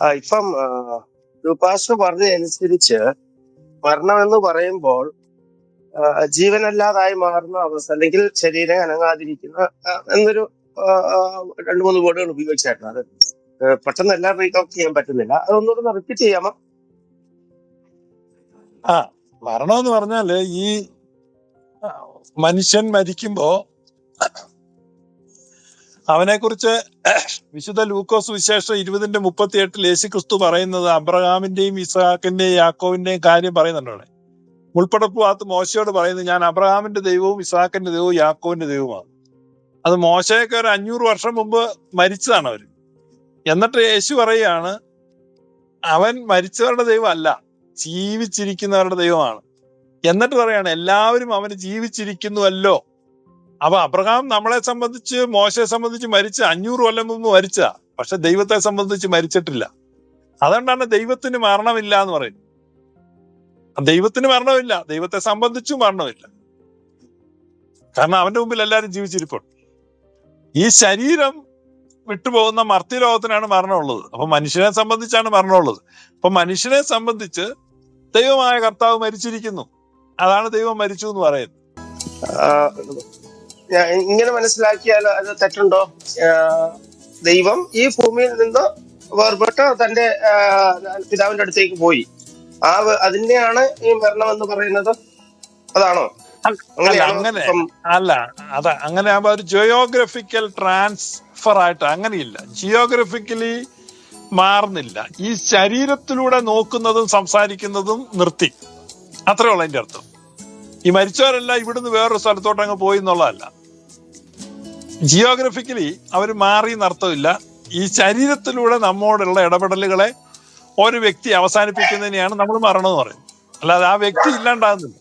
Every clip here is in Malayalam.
ആ ഇപ്പം പാസ്റ്റർ പറഞ്ഞതനുസരിച്ച് മരണം എന്ന് പറയുമ്പോൾ ജീവനല്ലാതായി മാറുന്ന അവസ്ഥ അല്ലെങ്കിൽ ശരീരം അനങ്ങാതിരിക്കുന്ന എന്നൊരു രണ്ട് മൂന്ന് വേർഡുകൾ ഉപയോഗിച്ചായിരുന്നു അത്. പെട്ടെന്ന് എല്ലാം റീകോക്ക് ചെയ്യാൻ പറ്റുന്നില്ല. അതൊന്നുകൂടെ റിപ്പീറ്റ് ചെയ്യാമോ? ആ മരണം എന്ന് പറഞ്ഞാൽ ഈ മനുഷ്യൻ മരിക്കുമ്പോ അവനെ കുറിച്ച് വിശുദ്ധ ലൂക്കോസ് വിശേഷം ഇരുപതിന്റെ മുപ്പത്തി എട്ടിൽ യേശു ക്രിസ്തു പറയുന്നത് അബ്രഹാമിന്റെയും ഇസഹാക്കിന്റെയും യാക്കോവിന്റെയും കാര്യം പറയുന്നുണ്ട് അവിടെ ഉൾപ്പെടപ്പ് ഭാഗത്ത് മോശയോട് പറയുന്നത് ഞാൻ അബ്രഹാമിന്റെ ദൈവവും ഇസഹാക്കിന്റെ ദൈവവും യാക്കോവിന്റെ ദൈവവുമാണ്. അത് മോശയൊക്കെ ഒരു അഞ്ഞൂറ് വർഷം മുമ്പ് മരിച്ചതാണ് അവർ എന്നിട്ട് യേശു പറയുകയാണ് അവൻ മരിച്ചവരുടെ ദൈവമല്ല ജീവിച്ചിരിക്കുന്നവരുടെ ദൈവമാണ്. എന്നിട്ട് പറയാണ് എല്ലാവരും അവന് ജീവിച്ചിരിക്കുന്നുവല്ലോ. അപ്പൊ അബ്രഹാം നമ്മളെ സംബന്ധിച്ച് മോശയെ സംബന്ധിച്ച് മരിച്ച അഞ്ഞൂറ് കൊല്ലം മുമ്പ് മരിച്ച പക്ഷെ ദൈവത്തെ സംബന്ധിച്ച് മരിച്ചിട്ടില്ല. അതുകൊണ്ടാണ് ദൈവത്തിന് മരണമില്ല എന്ന് പറയുന്നത്. ദൈവത്തിന് മരണമില്ല ദൈവത്തെ സംബന്ധിച്ചും മരണമില്ല. കാരണം അവന്റെ മുമ്പിൽ എല്ലാവരും ജീവിച്ചിരിപ്പുണ്ട്. ഈ ശരീരം വിട്ടുപോകുന്ന മർത്യലോകത്തിനാണ് മരണമുള്ളത്. അപ്പൊ മനുഷ്യനെ സംബന്ധിച്ചാണ് മരണമുള്ളത്. അപ്പൊ മനുഷ്യനെ സംബന്ധിച്ച് ദൈവമായ കർത്താവ് മരിച്ചിരിക്കുന്നു. അതാണ് ദൈവം മരിച്ചു എന്ന് പറയുന്നത്. ഇങ്ങനെ മനസ്സിലാക്കിയാൽ അത് തെറ്റുണ്ടോ? ദൈവം ഈ ഭൂമിയിൽ നിന്ന് വേർപെട്ട് തന്റെ പിതാവിന്റെ അടുത്തേക്ക് പോയി. ആ അതിന്റെയാണ് അതിനെയാണ് ഈ മരണം എന്ന് പറയുന്നത്. അതാണോ? അങ്ങനെ അല്ല അതാ അങ്ങനെ ആകുമ്പോ ഒരു ജിയോഗ്രഫിക്കൽ ട്രാൻസ്ഫർ ആയിട്ട് അങ്ങനെയില്ല. ജിയോഗ്രഫിക്കലി മാറുന്നില്ല. ഈ ശരീരത്തിലൂടെ നോക്കുന്നതും സംസാരിക്കുന്നതും നിർത്തി. അത്രേ ഉള്ളൂ അതിന്റെ അർത്ഥം. ഈ മരിച്ചവരല്ല ഇവിടുന്ന് വേറൊരു സ്ഥലത്തോട്ട് അങ്ങ് പോയി എന്നുള്ളതല്ല. ജിയോഗ്രഫിക്കലി അവർ മാറി എന്നർത്ഥമില്ല ഈ ശരീരത്തിലൂടെ നമ്മോടുള്ള ഇടപെടലുകളെ ഒരു വ്യക്തി അവസാനിപ്പിക്കുന്നതിനെയാണ് നമ്മൾ മരണം എന്ന് പറയുന്നത്. അല്ലാതെ ആ വ്യക്തി ഇല്ലാണ്ടാകുന്നില്ല.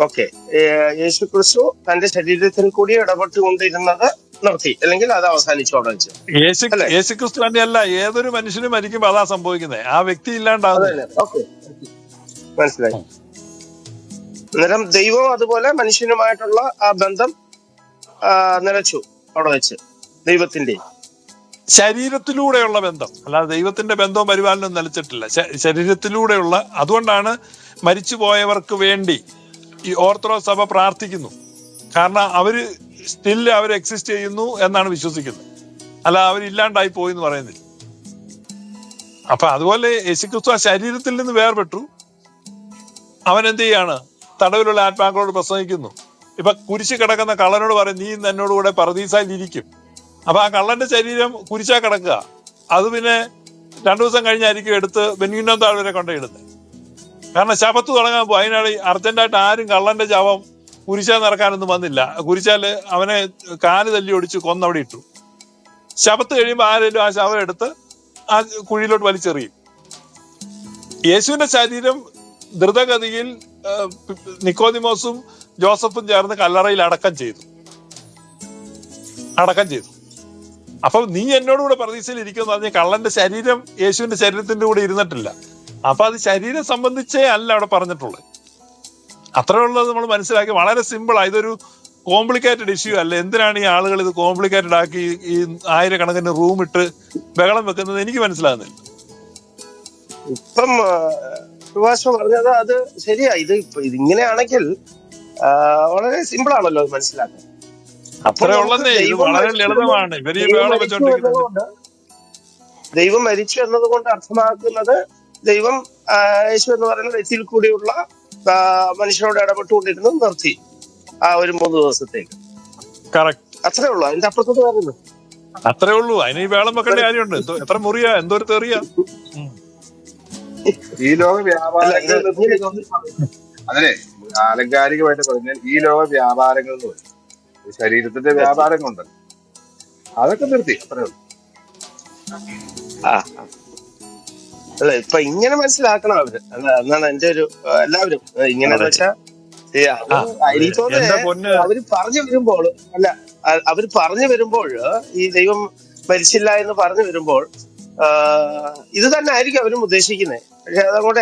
ഓക്കെ. യേശു ക്രിസ്തു തന്റെ ശരീരത്തിൽ കൂടി ഇടപെട്ടുകൊണ്ടിരുന്നത് നിർത്തി. അല്ലെങ്കിൽ അത് അവസാനിച്ചു അവിടെ വെച്ച്. യേശു ക്രിസ്തു യേശുക്രിസ്തു തന്നെയല്ല ഏതൊരു മനുഷ്യനും മരിക്കുമ്പോ അതാ സംഭവിക്കുന്നത് ആ വ്യക്തി ഇല്ലാണ്ടാകുന്നു അതല്ലേ മനസ്സിലായി. അന്നേരം ദൈവം അതുപോലെ മനുഷ്യനുമായിട്ടുള്ള ആ ബന്ധം നിലച്ചു അവിടെ വെച്ച് ദൈവത്തിന്റെ ശരീരത്തിലൂടെയുള്ള ബന്ധം. അല്ലാതെ ദൈവത്തിന്റെ ബന്ധവും പരിപാലനവും നിലച്ചിട്ടില്ല. ശരീരത്തിലൂടെയുള്ള അതുകൊണ്ടാണ് മരിച്ചുപോയവർക്ക് വേണ്ടി ഈ ഓർത്തഡോക്സ് സഭ പ്രാർത്ഥിക്കുന്നു. കാരണം അവർ സ്റ്റിൽ അവർ എക്സിസ്റ്റ് ചെയ്യുന്നു എന്നാണ് വിശ്വസിക്കുന്നത്. അല്ല അവരില്ലാണ്ടായി പോയി എന്ന് പറയുന്നില്ല. അപ്പൊ അതുപോലെ യേശുക്രിസ്തു ആ ശരീരത്തിൽ നിന്ന് വേർപെട്ടു. അവൻ എന്ത് ചെയ്യാണ്? തടവിലുള്ള ആത്മാക്കളോട് പ്രസംഗിക്കുന്നു. ഇപ്പൊ കുരിശ് കിടക്കുന്ന കള്ളനോട് പറയും നീ എന്നോട് കൂടെ പറദീസായി ഇരിക്കും അപ്പൊ ആ കള്ളന്റെ ശരീരം കുരിശാ കിടക്കുക. അത് പിന്നെ രണ്ടു ദിവസം കഴിഞ്ഞായിരിക്കും എടുത്ത് ബെന്യൂനം താഴ്വരെ കൊണ്ടിടുന്നത് കാരണം ശപത്ത് തുടങ്ങാൻ പോകും അതിനാണ് അർജന്റായിട്ട് ആരും കള്ളന്റെ ശവം കുരിശാ നിറക്കാനൊന്നും വന്നില്ല. കുരിശാൽ അവനെ കാൽ തല്ലി ഒടിച്ച് കൊന്നവിടെ ഇട്ടു. ശപത്ത് കഴിയുമ്പോൾ ആരെങ്കിലും ആ ശവം എടുത്ത് ആ കുഴിയിലോട്ട് വലിച്ചെറിയും. യേശുവിന്റെ ശരീരം ദ്രുതഗതിയിൽ നിക്കോദിമോസും ജോസഫും ചേർന്ന് കല്ലറയിൽ അടക്കം ചെയ്തു. അടക്കം ചെയ്തു. അപ്പൊ നീ എന്നോട് കൂടെ പ്രതീക്ഷയിൽ ഇരിക്കുന്നു പറഞ്ഞ കള്ളന്റെ ശരീരം യേശുവിന്റെ ശരീരത്തിന്റെ കൂടെ ഇരുന്നിട്ടില്ല. അപ്പൊ അത് ശരീരം സംബന്ധിച്ചേ അല്ല അവിടെ പറഞ്ഞിട്ടുള്ളത്. അത്രേ ഉള്ളത് നമ്മൾ മനസ്സിലാക്കി. വളരെ സിമ്പിൾ ഇതൊരു കോംപ്ലിക്കേറ്റഡ് ഇഷ്യൂ അല്ല. എന്തിനാണ് ഈ ആളുകൾ ഇത് കോംപ്ലിക്കേറ്റഡ് ആക്കി ഈ ആയിരക്കണക്കിന് റൂം ഇട്ട് ബഹളം വെക്കുന്നത്? എനിക്ക് മനസ്സിലാകുന്നില്ല. ഇപ്പം സുഭാഷ് പറഞ്ഞത് അത് ശരിയാ. ഇത് ഇപ്പൊ ഇതിങ്ങനെയാണെങ്കിൽ ആ, വളരെ സിമ്പിൾ ആണല്ലോ അത് മനസ്സിലാക്കാൻ. അത്രേ നമുക്ക് ഉള്ളതേ ഇത് ദൈവം വളരെ മരിച്ചു ലളിതമാണ്. ഇവർ ഈ ദൈവം ബഹളം മരിച്ചു വെച്ചോണ്ടിരിക്കുന്നത്. എന്നതുകൊണ്ട് ദൈവം മരിച്ചു എന്നതുകൊണ്ട് അർത്ഥമാക്കുന്നത് ദൈവം ആ, യേശു എന്ന് പറയുന്ന വ്യക്തിയിൽ കൂടിയുള്ള ആ, മനുഷ്യനോട് ഇടപെട്ടുകൊണ്ടിരുന്നത് നിർത്തി ആ ഒരു മൂന്ന് ദിവസത്തേക്ക്. കറക്റ്റ് അത്രേ ഉള്ളൂ. അതിന്റെ അപ്പുറത്തോട്ട് പറയുന്നു. അത്രേ ഉള്ളൂ. അതിന് ഈ വേളം വെക്കേണ്ട കാര്യമുണ്ട്. എന്തോ എത്ര മുറിയാ? എന്തോ ഒരു തെറിയാ. ഉം. ഈ ലോക വ്യാപാരങ്ങൾ അതിനെ ആലങ്കാരികമായിട്ട് പറഞ്ഞാൽ ഈ ലോക വ്യാപാരങ്ങൾ എന്ന് പറയും. ഈ ശരീരത്തിന്റെ വ്യാപാരങ്ങളുണ്ട് അതൊക്കെ നിർത്തി അത്രേ ഉള്ളൂ. അല്ല ഇപ്പൊ ഇങ്ങനെ മനസ്സിലാക്കണം അവർ. എന്നാണ് എന്റെ ഒരു എല്ലാവരും. ഇങ്ങനെ അത് എനിക്ക് തോന്നുന്നത് അവർ പറഞ്ഞു വരുമ്പോൾ അല്ല അവർ പറഞ്ഞു വരുമ്പോൾ ഈ ദൈവം മരിച്ചില്ല എന്ന് പറഞ്ഞു വരുമ്പോൾ ഇത് തന്നെ ആയിരിക്കും അവരും ഉദ്ദേശിക്കുന്നത് പക്ഷെ അതങ്ങോട്ട്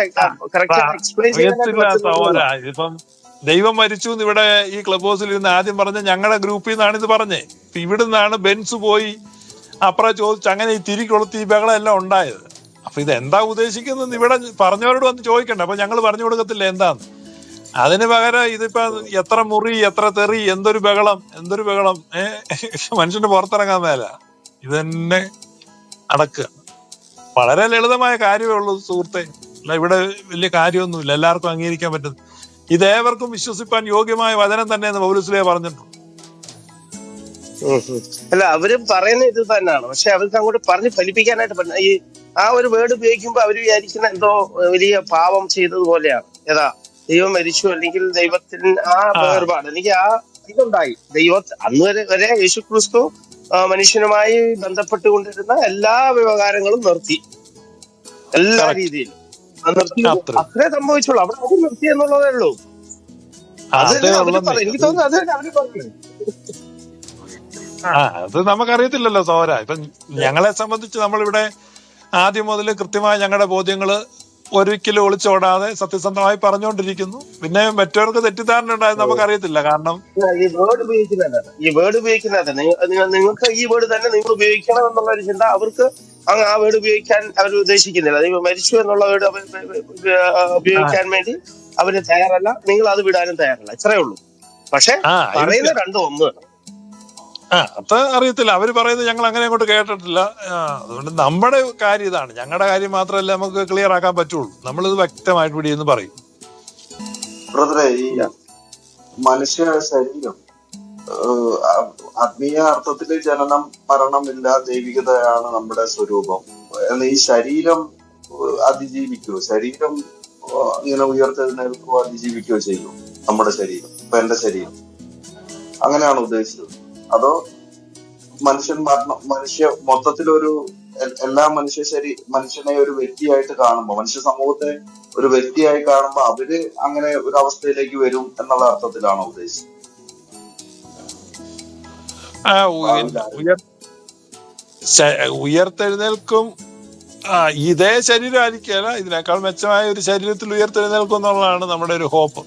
കറക്റ്റ് എക്സ്പ്ലെയിൻ ഇതിപ്പം ദൈവം മരിച്ചു എന്ന് ഇവിടെ ഈ ക്ലബ് ഹൗസിൽ ഇരുന്ന് ആദ്യം പറഞ്ഞ ഞങ്ങളുടെ ഗ്രൂപ്പിൽ നിന്നാണ് ഇത് പറഞ്ഞേ. ഇപ്പൊ ഇവിടുന്നാണ് ബെൻസ് പോയി അപ്പുറം ചോദിച്ചു അങ്ങനെ ഈ തിരി കൊളുത്തി ഈ ബഹളം എല്ലാം ഉണ്ടായത്. അപ്പൊ ഇത് എന്താ ഉദ്ദേശിക്കുന്നത് ഇവിടെ പറഞ്ഞവരോട് വന്ന് ചോദിക്കണ്ട. അപ്പൊ ഞങ്ങൾ പറഞ്ഞു കൊടുക്കത്തില്ല എന്താന്ന്? അതിന് പകരം ഇതിപ്പോ എത്ര മുറി എത്ര തെറി എന്തൊരു ബഹളം എന്തൊരു ബഹളം ഏഹ് മനുഷ്യന്റെ പുറത്തിറങ്ങാൻ മേല. ഇതന്നെ അടക്കുക. വളരെ ലളിതമായ കാര്യമേ ഉള്ളൂ സുഹൃത്തെ. അല്ല ഇവിടെ വലിയ കാര്യമൊന്നുമില്ല എല്ലാവർക്കും അംഗീകരിക്കാൻ പറ്റുന്നു ഇതേവർക്കും വിശ്വസിപ്പാൻ യോഗ്യമായ വചനം തന്നെ എന്ന് പൗലുസ്ലിയ പറഞ്ഞിട്ടുണ്ട്. അല്ല അവരും പറയുന്ന ഇത് തന്നെയാണ്. പക്ഷെ അവർക്ക് അങ്ങോട്ട് പറഞ്ഞ് ഫലിപ്പിക്കാനായിട്ട് പറ്റില്ല ഈ ആ ഒരു വേർഡ് ഉപയോഗിക്കുമ്പോ അവർ വിചാരിക്കുന്ന എന്തോ വലിയ പാപം ചെയ്തതുപോലെയാണ് ഏതാ ദൈവം മരിച്ചു അല്ലെങ്കിൽ ദൈവത്തിന് ആ. വേർപാട്. എനിക്ക് ആ ഇതുണ്ടായി. ദൈവ അന്ന് വരെ വരെ യേശു ക്രിസ്തു മനുഷ്യനുമായി ബന്ധപ്പെട്ടുകൊണ്ടിരുന്ന എല്ലാ വ്യവഹാരങ്ങളും നിർത്തി. എല്ലാ രീതിയിലും. നിർത്തി. അത്രേ. സംഭവിച്ചുള്ളൂ. അവിടെ അത് നിർത്തി എന്നുള്ളതേ ഉള്ളൂ. അത്. എനിക്ക് തോന്നുന്നു അത് തന്നെ അവർ പറയുന്നത് ആ അത് നമുക്കറിയത്തില്ലല്ലോ സോര ഇപ്പൊ ഞങ്ങളെ സംബന്ധിച്ച് നമ്മളിവിടെ ആദ്യം മുതൽ കൃത്യമായ ഞങ്ങളുടെ ബോധ്യങ്ങൾ ഒരിക്കലും ഒളിച്ചോടാതെ സത്യസന്ധമായി പറഞ്ഞുകൊണ്ടിരിക്കുന്നു. പിന്നെ മറ്റവർക്ക് തെറ്റിദ്ധാരണ ഉണ്ടായത് നമുക്കറിയത്തില്ല. കാരണം ഈ വേർഡ് ഉപയോഗിക്കുന്നതാണ് ഈ വേർഡ് ഉപയോഗിക്കുന്നത് നിങ്ങൾക്ക് ഈ വേർഡ് തന്നെ നിങ്ങൾ ഉപയോഗിക്കണം എന്നുള്ള ഒരു ചിന്ത അവർക്ക് അങ്ങ് ആ വേർഡ് ഉപയോഗിക്കാൻ അവർ ഉദ്ദേശിക്കുന്നില്ല. അതായത് മരിച്ചു എന്നുള്ള വേർഡ് ഉപയോഗിക്കാൻ വേണ്ടി അവർ തയ്യാറല്ല. നിങ്ങൾ അത് വിടാനും തയ്യാറല്ല. ഇത്രയേ ഉള്ളൂ. പക്ഷെ പറയുന്ന രണ്ടും ഒന്ന് ആ അത് അറിയത്തില്ല. അവർ പറയുന്നത് ഞങ്ങൾ അങ്ങനെ അങ്ങോട്ട് കേട്ടിട്ടില്ല. അതുകൊണ്ട് നമ്മുടെ കാര്യം ഇതാണ്. ഞങ്ങളുടെ കാര്യം മാത്രമല്ല നമുക്ക് ക്ലിയർ ആക്കാൻ പറ്റുള്ളൂ. നമ്മളിത് വ്യക്തമായിട്ട് എന്ന് പറയും. ഈ മനുഷ്യ ശരീരം ആത്മീയ അർത്ഥത്തിൽ ജനനം മരണമില്ല ദൈവികതയാണ് നമ്മുടെ സ്വരൂപം. എന്ന ഈ ശരീരം അതിജീവിക്കോ ശരീരം ഇങ്ങനെ ഉയർത്തെഴുന്നേൽക്കോ അതിജീവിക്കുകയോ ചെയ്യും നമ്മുടെ ശരീരം ഇപ്പൊ എന്റെ ശരീരം? അങ്ങനെയാണ് ഉദ്ദേശിച്ചത്? അതോ മനുഷ്യൻ മരണം മനുഷ്യ മൊത്തത്തിലൊരു എല്ലാ മനുഷ്യ ശരി മനുഷ്യനെ ഒരു വ്യക്തിയായിട്ട് കാണുമ്പോൾ മനുഷ്യ സമൂഹത്തെ ഒരു വ്യക്തിയായി കാണുമ്പോൾ അവർ അങ്ങനെ ഒരു അവസ്ഥയിലേക്ക് വരും എന്നുള്ള അർത്ഥത്തിലാണോ ഉദ്ദേശിച്ചത്? ആ ഉയർ ശ- ഉയർത്തെഴുന്നേൽക്കും. ആ ഇതേ ശരീരം ആയിരിക്കല ഇതിനേക്കാൾ മെച്ചമായ ഒരു ശരീരത്തിൽ ഉയർത്തെഴുന്നേൽക്കും എന്നുള്ളതാണ് നമ്മുടെ ഒരു ഹോപ്പ്.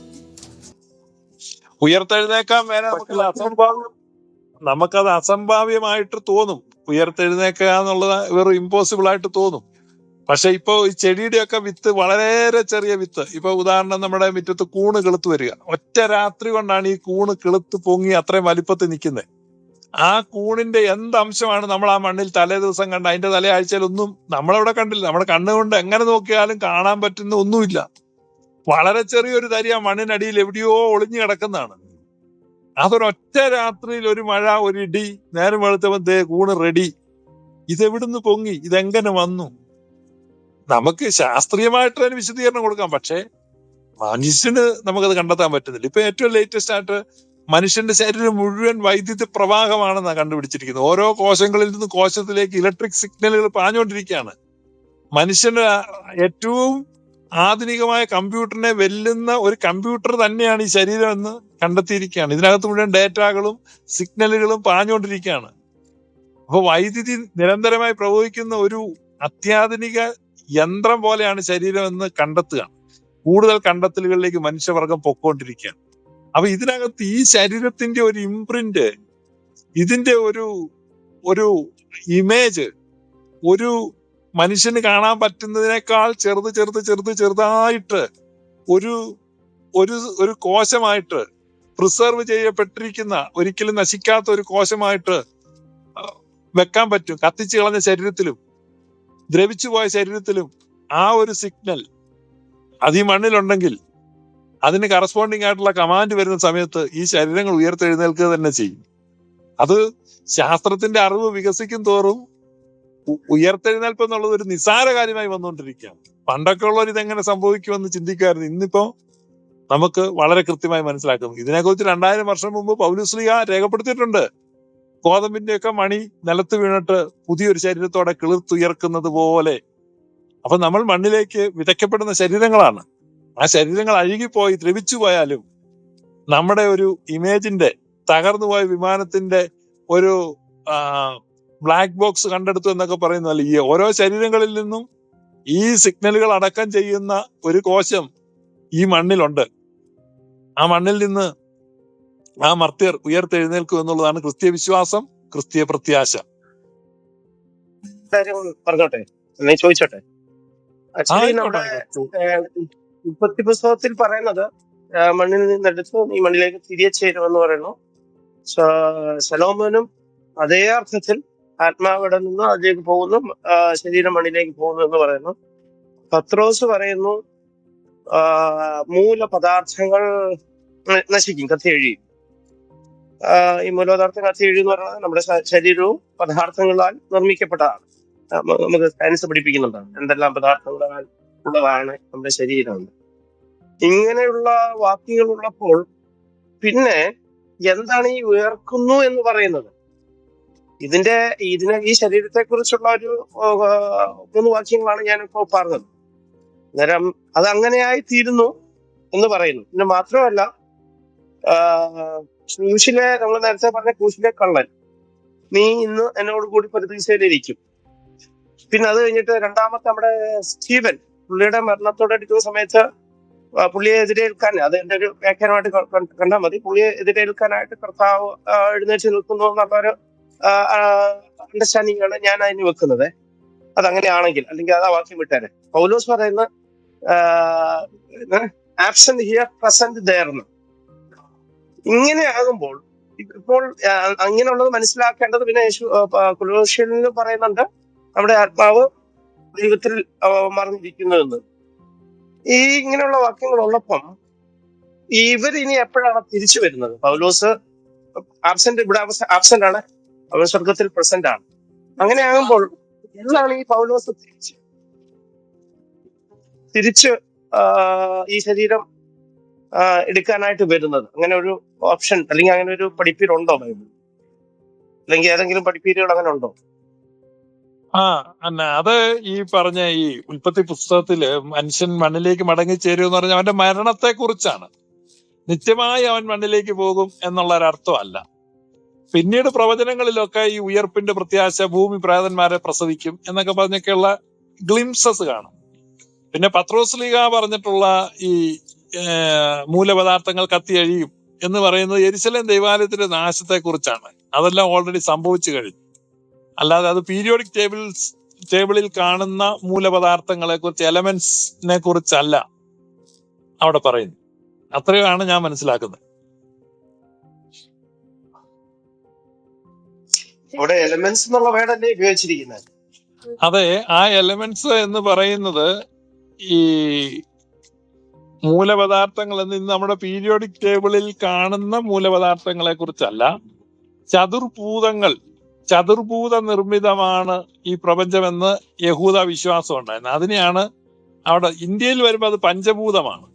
ഉയർത്തെഴുന്നേക്കാൻ വേറെ നമുക്ക് അസംഭാവ്യം നമുക്കത് അസംഭാവ്യമായിട്ട് തോന്നും. ഉയർത്തെഴുന്നേക്കുക എന്നുള്ളത് വെറും ഇമ്പോസിബിൾ ആയിട്ട് തോന്നും. പക്ഷെ ഇപ്പൊ ഈ ചെടിയുടെയൊക്കെ വിത്ത് വളരെ ചെറിയ വിത്ത്. ഇപ്പൊ ഉദാഹരണം നമ്മുടെ മുറ്റത്ത് കൂണ് കിളുത്ത് വരിക. ഒറ്റ രാത്രി കൊണ്ടാണ് ഈ കൂണ് കിളുത്ത് പൊങ്ങി അത്രയും വലിപ്പത്തിൽ നിൽക്കുന്നത് ആ കൂണിന്റെ എന്ത് അംശമാണ് നമ്മൾ ആ മണ്ണിൽ തലേ ദിവസം കണ്ട അതിന്റെ തലേ ആഴ്ചയിൽ ഒന്നും നമ്മളവിടെ കണ്ടില്ല. നമ്മുടെ കണ്ണുകൊണ്ട് എങ്ങനെ നോക്കിയാലും കാണാൻ പറ്റുന്ന ഒന്നുമില്ല. വളരെ ചെറിയൊരു തരി ആ മണ്ണിനടിയിൽ എവിടെയോ ഒളിഞ്ഞു കിടക്കുന്നതാണ്. അതൊരൊറ്റ രാത്രിയിൽ ഒരു മഴ ഒരു ഇടി നേരം വെളുത്തപ്പോൾ ദേ കൂണ് റെഡി. ഇതെവിടുന്ന് പൊങ്ങി? ഇതെങ്ങനെ വന്നു? നമുക്ക് ശാസ്ത്രീയമായിട്ട് അതിന് വിശദീകരണം കൊടുക്കാം. പക്ഷേ മനുഷ്യന് നമുക്കത് കണ്ടെത്താൻ പറ്റുന്നില്ല. ഇപ്പൊ ഏറ്റവും ലേറ്റസ്റ്റ് ആയിട്ട് മനുഷ്യന്റെ ശരീരം മുഴുവൻ വൈദ്യുതി പ്രവാഹമാണെന്നാണ് കണ്ടുപിടിച്ചിരിക്കുന്നത്. ഓരോ കോശങ്ങളിൽ നിന്ന് കോശത്തിലേക്ക് ഇലക്ട്രിക് സിഗ്നലുകൾ പാഞ്ഞുകൊണ്ടിരിക്കുകയാണ്. മനുഷ്യന് ഏറ്റവും ആധുനികമായ കമ്പ്യൂട്ടറിനെ വെല്ലുന്ന ഒരു കമ്പ്യൂട്ടർ തന്നെയാണ് ഈ ശരീരം എന്ന് കണ്ടെത്തിയിരിക്കുകയാണ്. ഇതിനകത്ത് മുഴുവൻ ഡേറ്റകളും സിഗ്നലുകളും പാഞ്ഞുകൊണ്ടിരിക്കുകയാണ്. അപ്പോൾ വൈദ്യുതി നിരന്തരമായി പ്രവഹിക്കുന്ന ഒരു അത്യാധുനിക യന്ത്രം പോലെയാണ് ശരീരം എന്ന് കണ്ടെത്തുക. കൂടുതൽ കണ്ടെത്തലുകളിലേക്ക് മനുഷ്യവർഗം പൊക്കോണ്ടിരിക്കുകയാണ്. അപ്പൊ ഇതിനകത്ത് ഈ ശരീരത്തിന്റെ ഒരു ഇംപ്രിന്റ് ഇതിന്റെ ഒരു ഒരു ഇമേജ് ഒരു മനുഷ്യന് കാണാൻ പറ്റുന്നതിനേക്കാൾ ചെറുത് ചെറുത് ചെറുത് ചെറുതായിട്ട് ഒരു ഒരു ഒരു കോശമായിട്ട് പ്രിസർവ് ചെയ്യപ്പെട്ടിരിക്കുന്ന ഒരിക്കലും നശിക്കാത്ത ഒരു കോശമായിട്ട് വെക്കാൻ പറ്റും. കത്തിച്ചു കളഞ്ഞ ശരീരത്തിലും ദ്രവിച്ചു പോയ ശരീരത്തിലും ആ ഒരു സിഗ്നൽ അത് ഈ മണ്ണിലുണ്ടെങ്കിൽ അതിന് കറസ്പോണ്ടിങ് ആയിട്ടുള്ള കമാൻഡ് വരുന്ന സമയത്ത് ഈ ശരീരങ്ങൾ ഉയർത്തെഴുന്നേൽക്കുക തന്നെ ചെയ്യും. അത് ശാസ്ത്രത്തിന്റെ അറിവ് വികസിക്കും തോറും ഉയർത്തെഴുന്നേൽപ്പ് എന്നുള്ളത് ഒരു നിസാര കാര്യമായി വന്നുകൊണ്ടിരിക്കുകയാണ്. പണ്ടൊക്കെ ഉള്ളവർ ഇതെങ്ങനെ സംഭവിക്കുമെന്ന് ചിന്തിക്കായിരുന്നു ഇന്നിപ്പോ നമുക്ക് വളരെ കൃത്യമായി മനസ്സിലാക്കുന്നു. ഇതിനെക്കുറിച്ച് രണ്ടായിരം വർഷം മുമ്പ് പൗലുസ്ലിക രേഖപ്പെടുത്തിയിട്ടുണ്ട്. ഗോതമ്പിന്റെ ഒക്കെ മണി നിലത്ത് വീണിട്ട് പുതിയൊരു ശരീരത്തോടെ കിളിർത്തുയർക്കുന്നത് പോലെ. അപ്പൊ നമ്മൾ മണ്ണിലേക്ക് വിതയ്ക്കപ്പെടുന്ന ശരീരങ്ങളാണ്. ആ ശരീരങ്ങൾ അഴുകിപ്പോയി ദ്രവിച്ചു പോയാലും നമ്മുടെ ഒരു ഇമേജിന്റെ തകർന്നുപോയ വിമാനത്തിന്റെ ഒരു ബ്ലാക്ക് ബോക്സ് കണ്ടെടുത്തു എന്നൊക്കെ പറയുന്നതല്ല? ഈ ഓരോ ശരീരങ്ങളിൽ നിന്നും ഈ സിഗ്നലുകൾ അടക്കം ചെയ്യുന്ന ഒരു കോശം ഈ മണ്ണിലുണ്ട്. ആ മണ്ണിൽ നിന്ന് ആ മർത്യർ ഉയർത്തെഴുന്നേൽക്കും എന്നുള്ളതാണ് ക്രിസ്തീയ വിശ്വാസം ക്രിസ്തീയ പ്രത്യാശ കാര്യം പറഞ്ഞോട്ടെ? നീ ചോദിച്ചോട്ടെ? ആക്ച്വലി നമ്മുടെ ഉൽപ്പത്തി പുസ്തകത്തിൽ പറയുന്നത് മണ്ണിൽ നിന്നെടുത്ത് നീ മണ്ണിലേക്ക് തിരികെ ചേരുമെന്ന് പറയുന്നു. സലോമനും അതേ അർത്ഥത്തിൽ ആത്മാവിടെ നിന്ന് അതിലേക്ക് പോകുന്നു ശരീരം മണ്ണിലേക്ക് പോകുന്നു എന്ന് പറയുന്നു. പത്രോസ് പറയുന്നു മൂല മൂലപദാർത്ഥങ്ങൾ നശിക്കും കത്തി എഴുതി ആ, ഈ മൂലപദാർത്ഥം കത്തി എഴി എന്ന് പറയുന്നത് നമ്മുടെ ശരീരവും പദാർത്ഥങ്ങളാൽ നിർമ്മിക്കപ്പെട്ടതാണ്. നമുക്ക് സയൻസ് പഠിപ്പിക്കുന്നുണ്ടാണ് എന്തെല്ലാം പദാർത്ഥങ്ങളാൽ ഉള്ളതാണ് നമ്മുടെ ശരീരം ഇങ്ങനെയുള്ള വാക്യങ്ങൾ ഉള്ളപ്പോൾ പിന്നെ എന്താണ് ഈ ഉയർക്കുന്നു എന്ന് പറയുന്നത്? ഇതിന്റെ ഇതിനെ ഈ ശരീരത്തെ കുറിച്ചുള്ള ഒരു മൂന്ന് വാക്യങ്ങളാണ് ഞാനിപ്പോ പറഞ്ഞത്. അന്നേരം അത് അങ്ങനെയായി തീരുന്നു എന്ന് പറയുന്നു. പിന്നെ മാത്രമല്ല ക്രൂശിലെ നമ്മൾ നേരത്തെ പറഞ്ഞ ക്രൂശിലെ കള്ളൻ നീ ഇന്ന് എന്നോട് കൂടി പ്രതീക്ഷയിലിരിക്കും പിന്നെ അത് കഴിഞ്ഞിട്ട് രണ്ടാമത്തെ നമ്മുടെ സ്റ്റീവൻ പുള്ളിയുടെ മരണത്തോടെ അടുക്കുന്ന സമയത്ത് പുള്ളിയെ എതിരേൽക്കാൻ അത് എന്റെ ഒരു വ്യാഖ്യാനമായിട്ട് കണ്ടാൽ മതി. പുള്ളിയെ എതിരേൽക്കാനായിട്ട് കർത്താവ് എഴുന്നേറ്റ് നിൽക്കുന്നു എന്നുള്ളൊരു അണ്ടർസ്റ്റാൻഡിംഗ് ആണ് ഞാൻ അതിന് വെക്കുന്നത്. അത് അങ്ങനെയാണെങ്കിൽ അല്ലെങ്കിൽ അത് ആ വാക്യം വിട്ടാൽ പൗലോസ് പറയുന്ന ആബ്സെന്റ് ഹിയർ പ്രസന്റ് ദയർന്ന് ഇങ്ങനെ ആകുമ്പോൾ ഇപ്പോൾ അങ്ങനെയുള്ളത് മനസ്സിലാക്കേണ്ടത് പിന്നെ യേശു കുലോഷ്യനിൽ പറയുന്നുണ്ട് നമ്മുടെ ആത്മാവ് ദൈവത്തിൽ എന്ന് ഈ ഇങ്ങനെയുള്ള വാക്യങ്ങൾ ഉള്ളപ്പം ഇവർ ഇനി എപ്പോഴാണ് തിരിച്ചു വരുന്നത്? പൗലോസ് ആബ്സെന്റ് ഇവിടെ ആബ്സെന്റ് ആണ്. അവൻ സ്വർഗത്തിൽ പ്രസന്റ് ആണ്. അങ്ങനെ ആകുമ്പോൾ ഈ പൗലോസ് തിരിച്ച്? തിരിച്ച് ഈ ശരീരം എടുക്കാനായിട്ട് വരുന്നത്. അങ്ങനെ ഒരു ഓപ്ഷൻ അല്ലെങ്കിൽ അങ്ങനെ ഒരു പഠിപ്പീരുണ്ടോ ബൈബിൾ അല്ലെങ്കിൽ ഏതെങ്കിലും പഠിപ്പീരുകൾ അങ്ങനെ ഉണ്ടോ? ആ അന്ന അത് ഈ പറഞ്ഞ ഈ ഉൽപ്പത്തി പുസ്തകത്തിൽ മനുഷ്യൻ മണ്ണിലേക്ക് മടങ്ങി ചേരുമെന്ന് എന്ന് പറഞ്ഞ അവന്റെ മരണത്തെ കുറിച്ചാണ് നിത്യമായി അവൻ മണ്ണിലേക്ക് പോകും എന്നുള്ള ഒരർത്ഥമല്ല പിന്നീട് പ്രവചനങ്ങളിലൊക്കെ ഈ ഉയർപ്പിന്റെ പ്രത്യാശ ഭൂമി പ്രേതന്മാരെ പ്രസവിക്കും എന്നൊക്കെ പറഞ്ഞൊക്കെയുള്ള ഗ്ലിംസസ് കാണും. പിന്നെ പത്രോസ് ലീഗ പറഞ്ഞിട്ടുള്ള ഈ മൂലപദാർത്ഥങ്ങൾ കത്തിയഴിയും എന്ന് പറയുന്നത് എരിശലം ദൈവാലയത്തിന്റെ നാശത്തെ കുറിച്ചാണ് അതെല്ലാം ഓൾറെഡി സംഭവിച്ചു കഴിഞ്ഞു. അല്ലാതെ അത് പീരിയോഡിക് ടേബിൾസ് ടേബിളിൽ കാണുന്ന മൂലപദാർത്ഥങ്ങളെ കുറിച്ച് എലമെന്റ്സിനെ കുറിച്ചല്ല അവിടെ പറയുന്നു അത്രയാണ് ഞാൻ മനസ്സിലാക്കുന്നത്. അവിടെ എലമെന്റ്സ് എന്നുള്ള വേർഡല്ലേ ഉപയോഗിച്ചിരിക്കുന്നത്? അതെ ആ എലമെന്റ്സ് എന്ന് പറയുന്നത് ഈ മൂലപദാർത്ഥങ്ങൾ എന്ന് ഇന്ന് നമ്മുടെ പീരിയോഡിക് ടേബിളിൽ കാണുന്ന മൂലപദാർത്ഥങ്ങളെ കുറിച്ചല്ല ചതുർഭൂതങ്ങൾ ചതുർഭൂത നിർമ്മിതമാണ് ഈ പ്രപഞ്ചമെന്ന് യഹൂദ വിശ്വാസം ഉണ്ടായിരുന്നു. അതിനെയാണ് അവിടെ ഇന്ത്യയിൽ വരുമ്പോൾ അത് പഞ്ചഭൂതമാണ്.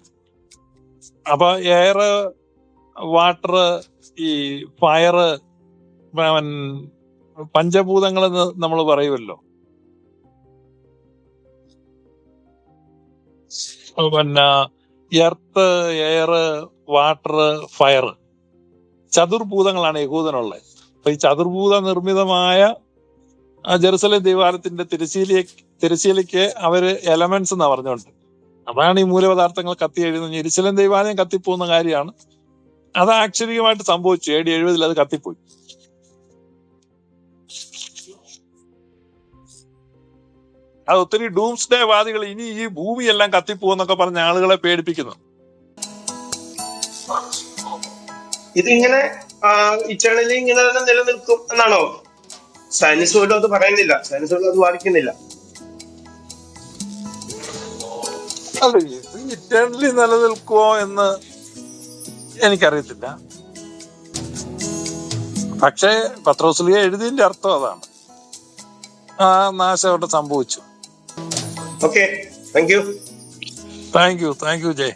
അപ്പൊ എയർ വാട്ടർ ഈ ഫയർ പഞ്ചഭൂതങ്ങൾ എന്ന് നമ്മൾ പറയുമല്ലോ. പിന്നെ എർത്ത് എയർ വാട്ടർ ഫയർ ചതുർഭൂതങ്ങളാണ് യഹൂദനുള്ളത്. അപ്പൊ ഈ ചതുർഭൂത നിർമ്മിതമായ ജെറുസലേം ദേവാലയത്തിന്റെ തിരശീലിയെ തിരശീലയ്ക്ക് അവർ എലമെന്റ്സ് എന്നാ പറഞ്ഞുകൊണ്ട്. അതാണ് ഈ മൂലപദാർത്ഥങ്ങൾ കത്തി എഴുതുന്നത്. ജെറുസലേം ദേവാലയം കത്തിപ്പോകുന്ന കാര്യമാണ്. അത് ആക്ഷരികമായിട്ട് സംഭവിച്ചു. എ ഡി എഴുപതിൽ അത് കത്തിപ്പോയി. അത് ഒത്തിരി ഡൂംസ് ഡേ വാദികൾ ഇനി ഈ ഭൂമിയെല്ലാം കത്തിപ്പോന്നൊക്കെ പറഞ്ഞ ആളുകളെ പേടിപ്പിക്കുന്നു. ഇതിങ്ങനെ ഇറ്റേണലി ഇങ്ങനെ തന്നെ നിലനിൽക്കും എന്നാണോ? സയൻസ് പോലും അത് പറയുന്നില്ല. സയൻസ് പോലും അത് വാദിക്കുന്നില്ല. അല്ല ഇത് ഇറ്റേണലി നിലനിൽക്കുമോ എന്ന് എനിക്കറിയത്തില്ല. പക്ഷേ പത്രോസ്ലിയ എഴുതിയതിന്റെ അർത്ഥം അതാണ്. ആ നാശം അവിടെ സംഭവിച്ചു. Okay, thank you. Thank you, thank you, Jay.